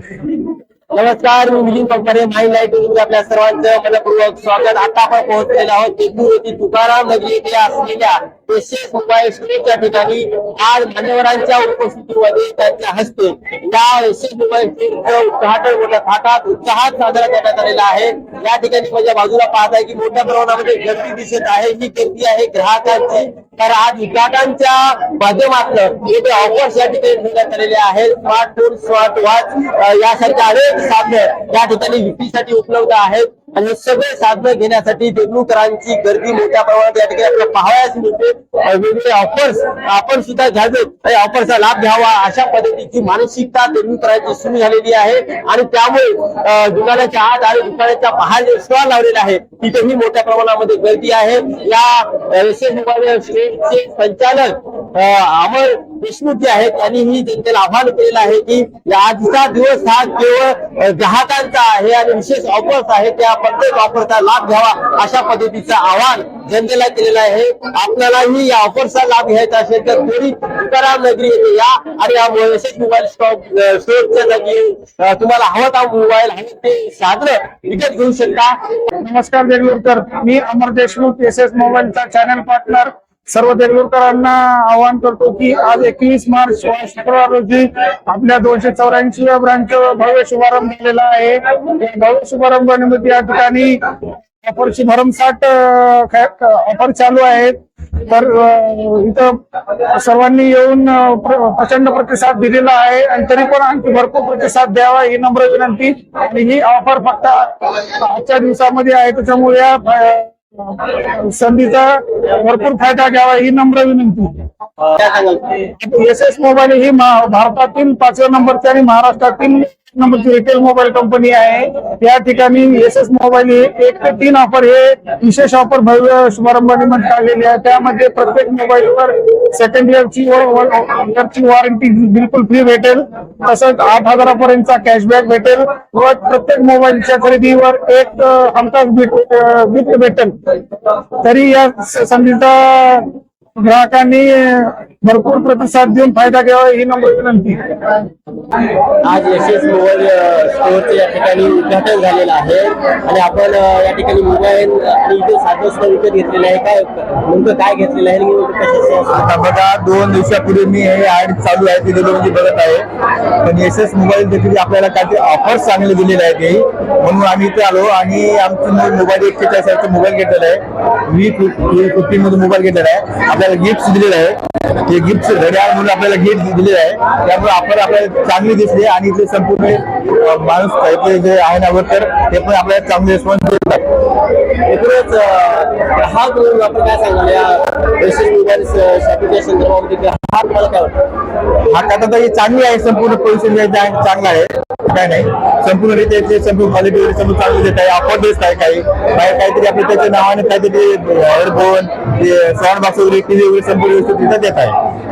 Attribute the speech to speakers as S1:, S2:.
S1: C'est un. नमस्कार मी मिलिंद पंपारे लाइटमध्ये आपल्या सर्वांचं मनपूर्वक स्वागत. आता आपण पोहोचलेलो आहोत तेथूर येथील तुकाराम नगरी येथे असलेल्या मोबाईल ठिकाणी. आज मान्यवरांच्या उपस्थितीमध्ये त्यांच्या हस्ते या एसएस मोबाईल स्टोरचं उद्घाटन मोठ्या थाटात उत्साहात साजरा करण्यात आलेला आहे. या ठिकाणी माझ्या बाजूला पाहत आहे की मोठ्या प्रमाणामध्ये गर्दी दिसत आहे. ही गर्दी आहे ग्राहकांची. तर आज उद्घाटनच्या माध्यमातून येथे ऑफर्स या ठिकाणी ठेवण्यात आलेले आहेत. स्मार्टफोन स्मार्ट वॉच यासारख्या अनेक साधनं या ठिकाणी विक्रीसाठी उपलब्ध आहेत. आणि सगळे साधनं घेण्यासाठी देगलूकरांची गर्दी मोठ्या प्रमाणात या ठिकाणी आपल्याला पाहावयास मिळते. वेगवेगळे ऑफर्स आपण सुद्धा घ्यावेत. आणि ऑफरचा लाभ घ्यावा अशा पद्धतीची मानसिकता देगलूकरांची सुरू झालेली आहे. आणि त्यामुळे दुकानाच्या आत आणि दुकानाच्या बाहेर जे स्टॉल लावलेले आहे तिथेही मोठ्या प्रमाणामध्ये गर्दी आहे. या एस एस स्टेटचे संचालक अमर देशमुख जे आहेत त्यांनी ही जनतेला आव्हान केलेलं आहे की या आजचा दिवस हा केवळ ग्राहकांचा आहे आणि विशेष ऑफर्स आहे त्या प्रत्येक ऑफरचा लाभ घ्यावा अशा पद्धतीचं आवाहन जनतेला केलेलं आहे. आपल्यालाही या ऑफरचा लाभ घ्यायचा असेल तर थोडी तुकाराम नगरी येथे या आणि या एस मोबाईल स्टॉक स्टोअरच्या जागी तुम्हाला हवं का मोबाईल हवं ते साधनं विकत घेऊ शकता.
S2: नमस्कार देगलूरकर मी अमर देशमुख एस एस मोबाईलचा चॅनल पार्टनर सर्व देगलूरकरांना आवाहन करतो की आज एकवीस मार्च सोळा शुक्रवार रोजी आपल्या दोनशे चौऱ्याऐंशी ब्रांच भव्य शुभारंभ झालेला आहे. भव्य शुभारंभ निमित्त या ठिकाणी ऑफरची भरमसाठ ऑफर चालू आहेत. तर इथं सर्वांनी येऊन प्रचंड प्रतिसाद दिलेला आहे. आणि तरी पण आणखी भरपूर प्रतिसाद द्यावा ही नम्र विनंती. आणि ही ऑफर फक्त आजच्या दिवसामध्ये आहे. त्याच्यामुळे या संधीचा भरपूर फायदा घ्यावा ही नम्र विनंती. एस एस मोबाईल ही भारतातील पाचव्या नंबरची आणि महाराष्ट्रातील नंबरची रिटेल मोबाईल कंपनी आहे. या ठिकाणी एस एस मोबाईल हे एक ते तीन ऑफर हे विशेष ऑफर भव्य शुभारंभाने काढलेली आहे. त्यामध्ये प्रत्येक मोबाईलवर सेकंड इयरची इयरची वॉरंटी बिलकुल फ्री भेटेल. तसंच आठ हजारापर्यंतचा कॅशबॅक भेटेल व प्रत्येक मोबाईलच्या खरेदीवर एक अं, हमखास गिफ्ट भेटेल. तरी या संधीचा ग्राहकांनी भरपूर प्रतिसाद देऊन फायदा घ्यावा ही नम्र विनंती.
S1: आज यशस्वी मोबाईल स्टोअरचं या ठिकाणी उद्घाटन झालेलं आहे. आणि आपण या ठिकाणी मोबाईल आणि इथे साधन सुद्धा विकत घेतलेलं आहे. काय नेमकं काय घेतलेलं आहे आणि
S3: आता बघा दोन दिवसापूर्वी मी हे ऍड चालू आहे ते म्हणजे बघत आहे. पण एस एस मोबाईल देखील आपल्याला काहीतरी ऑफर्स चांगले दिलेले आहेत ते म्हणून आम्ही इथे आलो आणि आमचं मोबाईल एक सारखं मोबाईल घेतलेला आहे. वी फिफ्टी मध्ये मोबाईल घेतलेला आहे. आपल्याला गिफ्ट दिलेलं आहे हे गिफ्ट घड्याळ म्हणून आपल्याला गिफ्ट दिलेलं आहे. त्यामुळे आपण आपल्याला चांगली दिसली आणि इथे संपूर्ण माणूस इथले जे आहे ना वर्कर ते पण आपल्याला चांगले रिस्पॉन्स देतात.
S1: एकूणच अ, ग्राहक म्हणून आपण काय सांगाल या यशस मोबाईल शॉपिंगच्या संदर्भामध्ये ग्राहक तुम्हाला काय वाटतं?
S3: हा कथा तर ही चांगली आहे संपूर्ण पोझिशन चांगला आहे. काय नाही. संपूर्ण रीते संपूर्ण क्वालिटी वगैरे संपूर्ण चांगली देत आहे. ऑफर देत आहे काही. बाहेर काहीतरी आपल्या त्याच्या नावाने काहीतरी हेडफोन साऊंड बॉक्स वगैरे टीव्ही वगैरे संपूर्ण व्यवस्थित तिथं देत आहे.